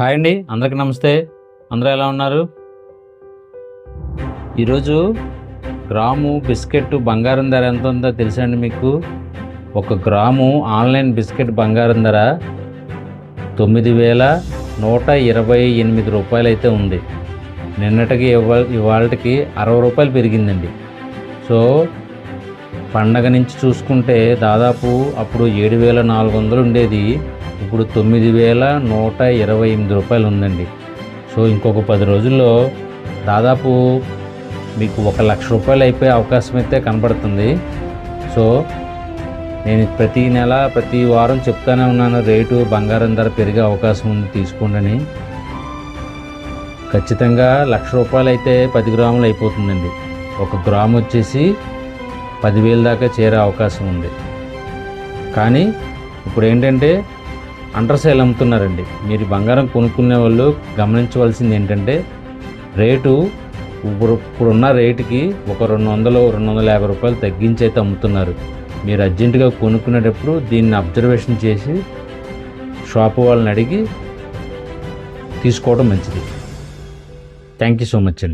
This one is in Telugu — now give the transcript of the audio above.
హాయ్ అండి అందరికీ నమస్తే. అందరూ ఎలా ఉన్నారు? ఈరోజు గ్రాము బిస్కెట్ బంగారం ధర ఎంత ఉందో తెలుసా అండి మీకు? ఒక గ్రాము ఆన్లైన్ బిస్కెట్ బంగారం ధర తొమ్మిది వేల నూట ఇరవై ఎనిమిది రూపాయలు అయితే ఉంది. నిన్నటికి ఇవాళ ఇవాళకి అరవై రూపాయలు పెరిగిందండి. సో పండగ నుంచి చూసుకుంటే దాదాపు అప్పుడు ఏడు వేల నాలుగు వందలు ఉండేది. ఇప్పుడు తొమ్మిది వేల నూట ఇరవై ఎనిమిది రూపాయలు ఉందండి. సో ఇంకొక పది రోజుల్లో దాదాపు మీకు ఒక లక్ష రూపాయలు అయిపోయే అవకాశం అయితే కనబడుతుంది. సో నేను ప్రతి నెల ప్రతి వారం చెప్తానే ఉన్నాను రేటు బంగారం ధర పెరిగే అవకాశం ఉంది తీసుకోండి ఖచ్చితంగా లక్ష రూపాయలు అయితే పది గ్రాములు అయిపోతుందండి. ఒక గ్రాము వచ్చేసి పదివేల దాకా చేరే అవకాశం ఉంది. కానీ ఇప్పుడు ఏంటంటే అండర్సేల్ అమ్ముతున్నారండి. మీరు బంగారం కొనుక్కునే వాళ్ళు గమనించవలసింది ఏంటంటే రేటు ఇప్పుడు ఇప్పుడున్న రేటుకి ఒక రెండు వందలు రెండు వందల యాభై రూపాయలు తగ్గించి అయితే అమ్ముతున్నారు. మీరు అర్జెంటుగా కొనుక్కునేటప్పుడు దీన్ని అబ్జర్వేషన్ చేసి షాపు వాళ్ళని అడిగి తీసుకోవడం మంచిది. థ్యాంక్ యూ సో మచ్ అండి.